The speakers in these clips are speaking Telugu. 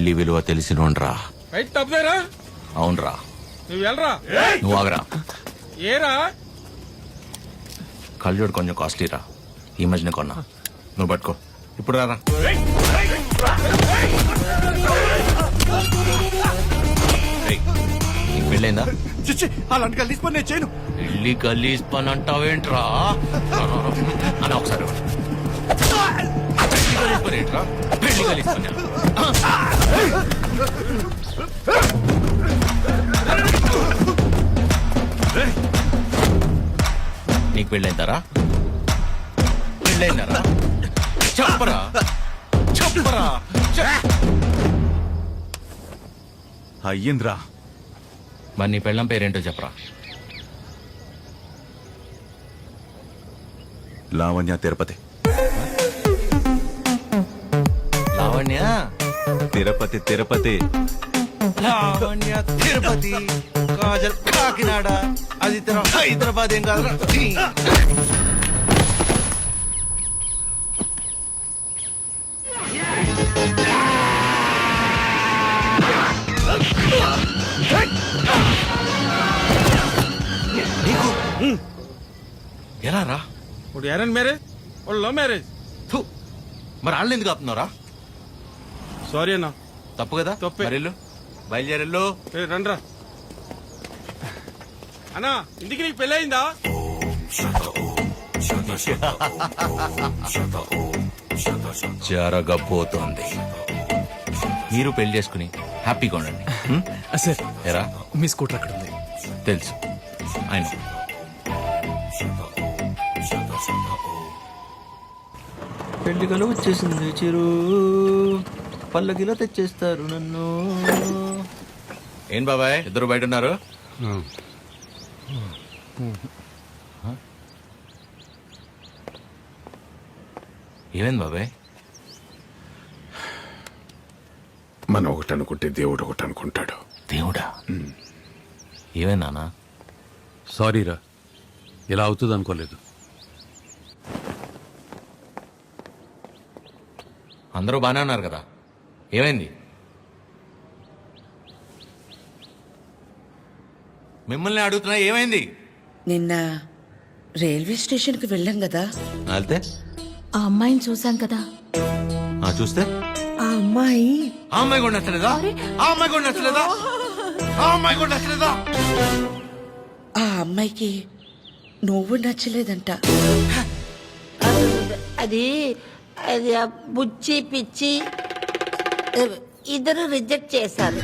పెళ్ళి విలువ తెలిసినోండ్రా రైట్ తప్పుదేరా అవునరా. నువ్వు వెళ్ళరా? నువ్వు ఆగరా. ఏరా? కళ్ళజోడు కొంచెం కాస్ట్లీరా. ఈ మధ్యన కొన్నా. నువ్వు పట్టుకో. ఇప్పుడు రారా. పెళ్ళైందా? చిచ్చి అలాంటి కలిసి పని నేను చేయను. పెళ్ళి గలీజ్ పని అంటావేంట్రా? అని ఒకసారి ఇవ్వండి. పెళ్ళి గలీజ్ పని ఏంట్రా? పెళ్ళి గలీజ్ పని. నీకు పెళ్ళైందారా? పెళ్ళైందారా? చెప్పరా? చెప్పరా? చెప్. అయ్యిందిరా. మరి నీ పెళ్ళం పేరేంటో చెప్పరా? లావణ్య తిరుపతి. లావణ్య? తిరుపతి తిరుపతి. లావణ్య తిరుపతి. కాజల్ కాకినాడ. అది హైదరాబాద్ ఏం కాదు నీకు? ఎలా రా? ఇప్పుడు అరేంజ్ మ్యారేజ్ వాళ్ళు లవ్ మ్యారేజ్ థు. మరి వాళ్ళు ఎందుకు ఆపుతున్నారా సారీ అన్న. తప్పు కదా? తప్పే. బయలుదేరెళ్ళు ఏ, రండ్రా. అన్నా ఇంటికి నీకు పెళ్ళయిందా? జరగబోతోంది. మీరు పెళ్ళి చేసుకుని హ్యాపీగా ఉండండి. హ్మ్? సార్ ఎరా? మీ స్కూటర్ అక్కడ ఉంది. తెలుసు. ఆయన. పెళ్ళికలు వచ్చేసింది చిరు. పల్లకిలో తెచ్చేస్తారు నన్ను. ఏం బాబాయ్ ఇద్దరు బయట ఉన్నారు? ఏమైంది బాబాయ్? మనం ఒకటి అనుకుంటే దేవుడు ఒకటి అనుకుంటాడు. దేవుడా? ఏమైంది నాన్న? సారీరా ఇలా అవుతుంది అనుకోలేదు. అందరూ బాగానే ఉన్నారు కదా? ఏమైంది? మిమ్మల్ని అడుగుతున్నా ఏమైంది? నిన్న రైల్వే స్టేషన్కి వెళ్ళాం కదా. వెళ్తే? ఆ అమ్మాయిని చూసాం కదా. ఆ చూస్తే? ఆ అమ్మాయి. ఆ అమ్మాయి కూడా నచ్చలేదా? ఆ అమ్మాయి కూడా నచ్చలేదా? ఆ అమ్మాయి కూడా నచ్చలేదా? ఆ అమ్మాయికి నువ్వు నచ్చలేదంట. అది అది ఆ బుచ్చి పిచ్చి ఇద్దరు రిజెక్ట్ చేశారు.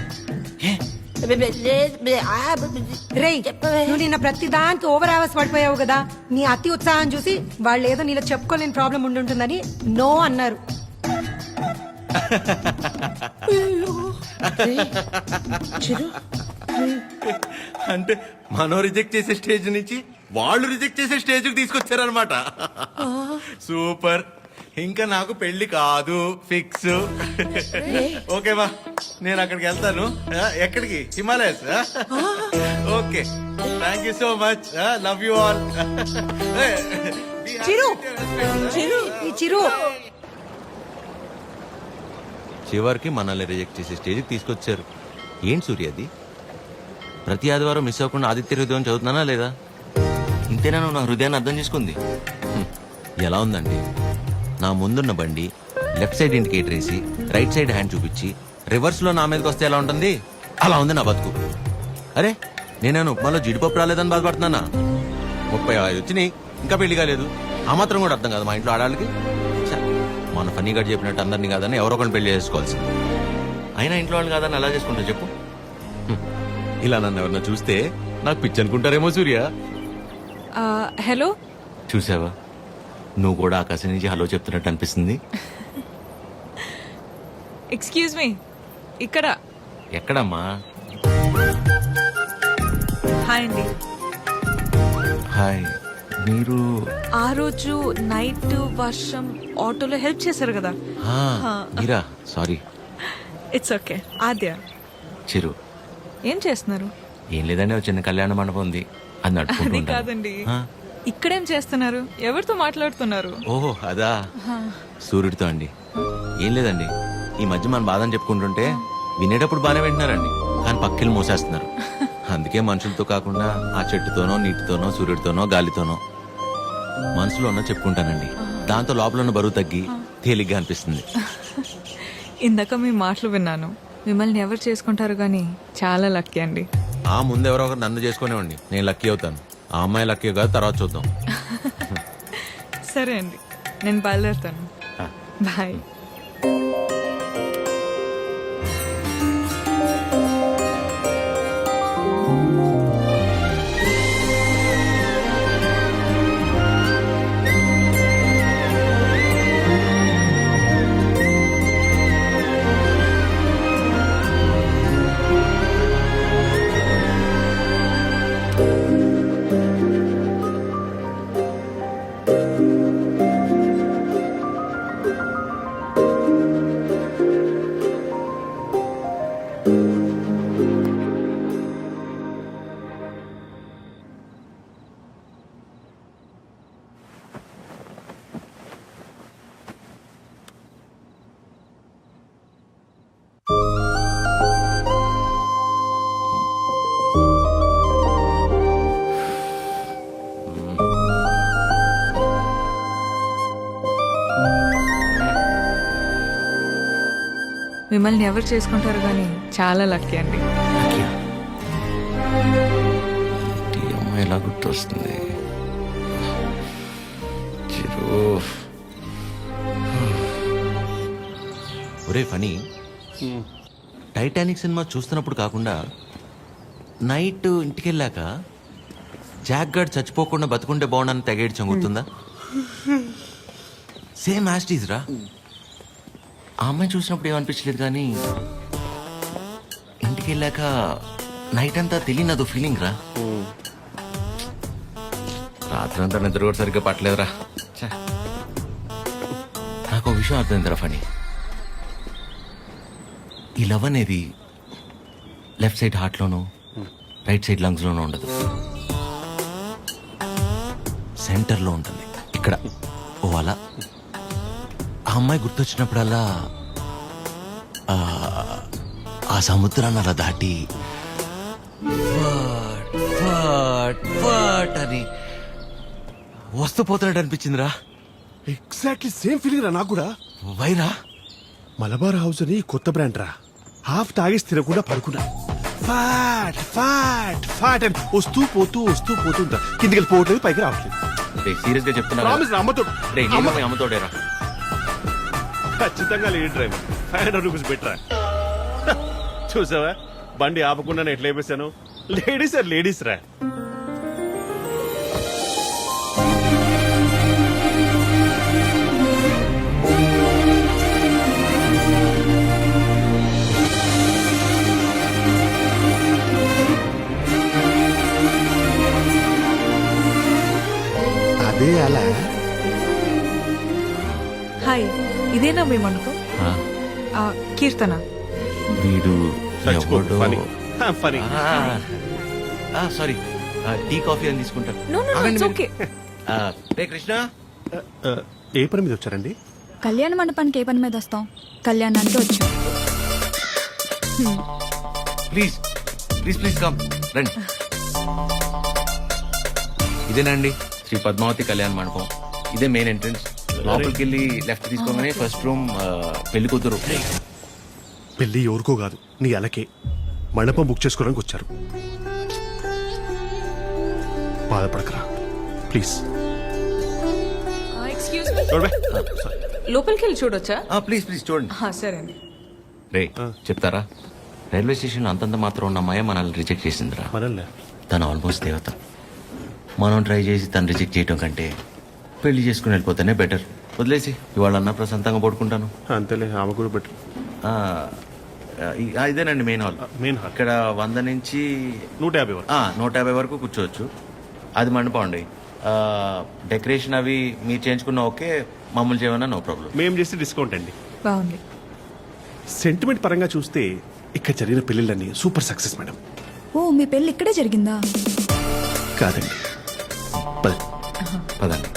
నిన్న ప్రతి దానికి ఓవర్ అవర్స్ పడిపోయావు కదా. నీ అతి ఉత్సాహం చూసి వాళ్ళు ఏదో నీలో చెప్పుకోలేని ప్రాబ్లం ఉండుంటుందని నో అన్నారు. అంటే మనం రిజెక్ట్ చేసే స్టేజ్ నుంచి వాళ్ళు రిజెక్ట్ చేసే స్టేజ్కి తీసుకొచ్చారనమాట సూపర్. ఇంకా నాకు పెళ్ళి కాదు. ఫిక్స్. ఓకేమా నేను అక్కడికి వెళ్తాను. ఆ, ఎక్కడికి? Himalayas okay. Thank you so much love you all Chiru. Chiru ఈ చిరు. చివరికి మనల్ని రిజెక్ట్ చేసే స్టేజ్కి తీసుకొచ్చారు. ఏంటి సూర్య అది? ప్రతి ఆదివారం మిస్ అవ్వకుండా ఆదిత్య హృదయం చదువుతున్నానా లేదా? ఇంతేనా నువ్వు నా హృదయాన్ని అర్థం చేసుకుంది? హ్మ్. ఎలా ఉందండి? నా ముందున్న బండి లెఫ్ట్ సైడ్ ఇండికేటర్ వేసి రైట్ సైడ్ హ్యాండ్ చూపించి రివర్స్లో నా మీదకి వస్తే ఎలా ఉంటుంది? అలా ఉంది నా బతుకు. అరే నేనేను ఉప్మాలో జీడిపప్పు రాలేదని బాధపడుతున్నానా? ముప్పై ఐదు వచ్చినాయి ఇంకా పెళ్ళి కాలేదు. ఆ మాత్రం కూడా అర్థం కాదు మా ఇంట్లో ఆడాళ్ళకి. మన ఫనీ గడ్ చెప్పినట్టు అందరినీ కాదని ఎవరో ఒకరిని పెళ్ళి చేసుకోవాల్సి అయినా ఇంట్లో వాళ్ళు కాదని ఎలా చేసుకుంటా చెప్పు. ఇలా నన్ను ఎవరన్నా చూస్తే నాకు పిచ్చి అనుకుంటారేమో సూర్య. హలో? చూసావా? నువ్వు కూడా ఆకాశం నుంచి హలో చెప్తున్నట్టు అనిపిస్తుంది. ఎక్స్క్యూజ్ మీ ఇక్కడ. ఎక్కడమ్మా? హాయ్ అండి. హాయ్ మీరు? ఆ రోజు నైట్ వర్షం ఆటోలో హెల్ప్ చేశారు కదా. ఆ, మీరా? Sorry it's okay Aadya. Chiru. ఏం చేస్తున్నారు? ఏం లేదండి ఒక చిన్న కళ్యాణ మండపం ఉంది. అది నడుపుకుంటూ అది ఉంటాను. కాదండి. ఆ, ఇక్కడేం చేస్తున్నారు? ఎవరితో మాట్లాడుతున్నారు? ఓహో అదా. సూర్యుడితో అండి. ఏం లేదండి. ఈ మధ్య మన బాధని చెప్పుకుంటుంటే వినేటప్పుడు బాగానే వింటున్నారండి. కానీ పక్కిలు మోసేస్తున్నారు. అందుకే మనుషులతో కాకుండా ఆ చెట్టుతోనో నీటితోనో సూర్యుడితోనో గాలితోనో మనసులో ఉన్న చెప్పుకుంటానండి. దాంతో లోపల ఉన్న బరువు తగ్గి తేలిగ్గా అనిపిస్తుంది. ఇందాక మీ మాటలు విన్నాను. మిమ్మల్ని ఎవరు చేసుకుంటారు కానీ చాలా లక్కీ అండి. ఆ ముందు ఎవరో ఒకరు నన్ను చేసుకునేవాడిని. నేను లక్కీ అవుతాను. ఆ అమ్మాయి లక్కీ కాదు తర్వాత చూద్దాం. సరే అండి. నేను బయలుదేరుతాను. బాయ్. మిమ్మల్ని ఎవరు చేసుకుంటారు కానీ చాలా లక్కీ అండి. ఎలా గుర్తొస్తుంది? ఒరే ఫనీ. టైటానిక్ సినిమా చూస్తున్నప్పుడు కాకుండా నైట్ ఇంటికి వెళ్ళాక జాక్ గార్డ్ చచ్చిపోకుండా బతుకుంటే బాగుండని తెగేడి చంగుతుందా సేమ్ యాస్టీస్ రా. ఆ అమ్మాయి చూసినప్పుడు ఏమనిపించలేదు కానీ ఇంటికి వెళ్ళాక నైట్ అంతా తెలియనదు ఫీలింగ్ రా. రాత్రి అంతా నిద్ర కూడా సరిగ్గా పట్టలేదురా. నాకు ఒక విషయం అర్థమైందిరా ఫణి. ఈ లవ్ అనేది లెఫ్ట్ సైడ్ హార్ట్లోనూ రైట్ సైడ్ లంగ్స్లోనూ ఉండదు. సెంటర్లో ఉంటుంది. ఇక్కడ. ఓ అలా. అమ్మాయి గుర్తొచ్చినప్పుడల్లా ఆ, ఆ సముద్రాన్ని అలా దాటి అని వస్తూ పోతున్నట్టు అనిపించిందిరా. ఎగ్జాక్ట్లీ సేమ్ ఫీలింగ్ రా నాకు కూడా. వైరా? మలబార్ హౌస్ అని కొత్త బ్రాండ్ రా. హాఫ్ తాగేసి తినకుండా పడుకున్నా. ఫాట్ ఫాట్ ఫాట్ అని వస్తూ పోతూ వస్తూ పోతుంటా కిందికి వెళ్ళిపోవట్లేదు పైకి రావట్లేదు. సీరియస్గా చెప్తున్నా ప్రామిస్ రా అమ్మతో అమ్మతోడేరా. ఖచ్చితంగా lady driver five hundred rupees పెట్టరా? చూసావా? బండి ఆపకుండా ఎట్లా వేసాను లేడీస్ సార్ లేడీస్ రా. అదే అలా. ఇదేనా మీ మనకు ఆ, ఆ, కీర్తన. వీడు ఎవడో- ఆ, సారీ. ఆ, టీ కాఫీ అని తీసుకుంటాను నో నో ఆగండి ఇట్స్ మీరు. ఓకే. ఆ, రే కృష్ణ. ఏ పని మీద వచ్చారండి? కళ్యాణ మండపానికి ఏ పని మీద వస్తాం? కళ్యాణానికి వచ్చాం. ప్లీజ్ ప్లీజ్ ప్లీజ్ కమ్ రండి. ఇదేనండి శ్రీ పద్మావతి కళ్యాణ మండపం. ఇదే మెయిన్ ఎంట్రన్స్. లోపలికి వెళ్ళి లెఫ్ట్ తీసుకోగానే ఫస్ట్ రూమ్ పెళ్ళి కూతురు. పెళ్ళి ఎవరికో కాదు నీ అలకే. మండపం బుక్ చేసుకోవడానికి వచ్చారు. బాధపడకరా. ప్లీజ్ ఎక్స్క్యూజ్ మీ లోపలికి వెళ్ళి చూడొచ్చా? ప్లీజ్ ప్లీజ్ చూడండి. ఆ, సరే అండి రే చెప్తారా? రైల్వే స్టేషన్ అంతంత మాత్రం ఉన్న అమ్మాయి మనల్ని రిజెక్ట్ చేసిందిరా. మనల్ని? తను ఆల్మోస్ట్ దేవత. మనం ట్రై చేసి తను రిజెక్ట్ చేయటం కంటే పెళ్ళి చేసుకుని వెళ్ళిపోతేనే బెటర్ వదిలేసి ఇవాళ అన్న ప్రశాంతంగా పడుకుంటాను. అంతేలే ఆమె కూడా బెటర్ ఆ, ఇదేనండి మెయిన్ హాల్ మెయిన్ హాల్ ఇక్కడ వంద నుంచి నూట యాభై వరకు. ఆ, నూట యాభై వరకు కూర్చోవచ్చు. అది మండపం అండి. ఆ, డెకరేషన్ అవి మీరు చేయించుకున్న ఓకే మామూలు చేయమన్నా నో ప్రాబ్లం. మేము చేస్తే డిస్కౌంట్ అండి. బాగుంది. సెంటిమెంట్ పరంగా చూస్తే ఇక్కడ జరిగిన పెళ్ళిళ్ళన్నీ సూపర్ సక్సెస్ మేడం ఓ మీ పెళ్ళి ఇక్కడే జరిగిందా? కాదండి. పద. పదండి.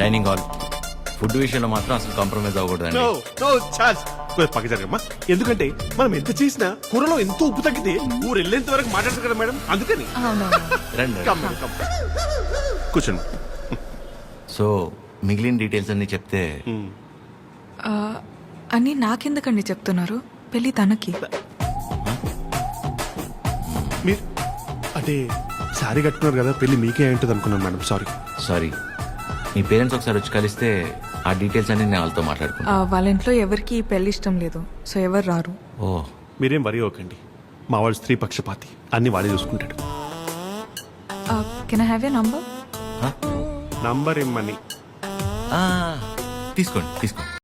Dining hall. ఫుడ్ విషయంలో మాత్రం అసలు కాంప్రమైజ్ అవ్వకూడదండి. No no chance. కొద్దిగా పక్క జరగమ్మా ఎందుకంటే మనం ఎంత చేసినా కూరలో ఎంత ఉప్పు తగ్గితే ఊరు వెళ్ళేంత వరకు మాట్లాడతారు కదా మేడం? అందుకని. అవునవును. రండి. Come madam, come. కూర్చోండి. సో మిగిలిన డీటెయిల్స్ అన్ని చెప్తే ఆ, అని నాకెందుకండి చెప్తున్నారు? పెళ్ళి తనకి. మీరు అంటే సారీ కట్టుకున్నారు కదా పెళ్ళి మీకే ఉంటుంది అనుకున్నాను మేడం సారీ. సారీ. మీ పేరెంట్స్ ఒకసారి వచ్చి కలిస్తే ఆ డీటెయిల్స్ అన్ని నేను వాళ్ళతో మాట్లాడుకున్నాను ఆ, వాళ్ళ ఇంట్లో ఎవరికి పెళ్ళి ఇష్టం లేదు. సో ఎవరు రారు? ఓ. మీరేం వరి అవ్వకండి. మా వాడు స్త్రీ పక్షపాతి. అన్ని వాడే చూసుకుంటాడు. Can I have a number number ఇమ్మని. ఆ, తీసుకోండి తీసుకోండి.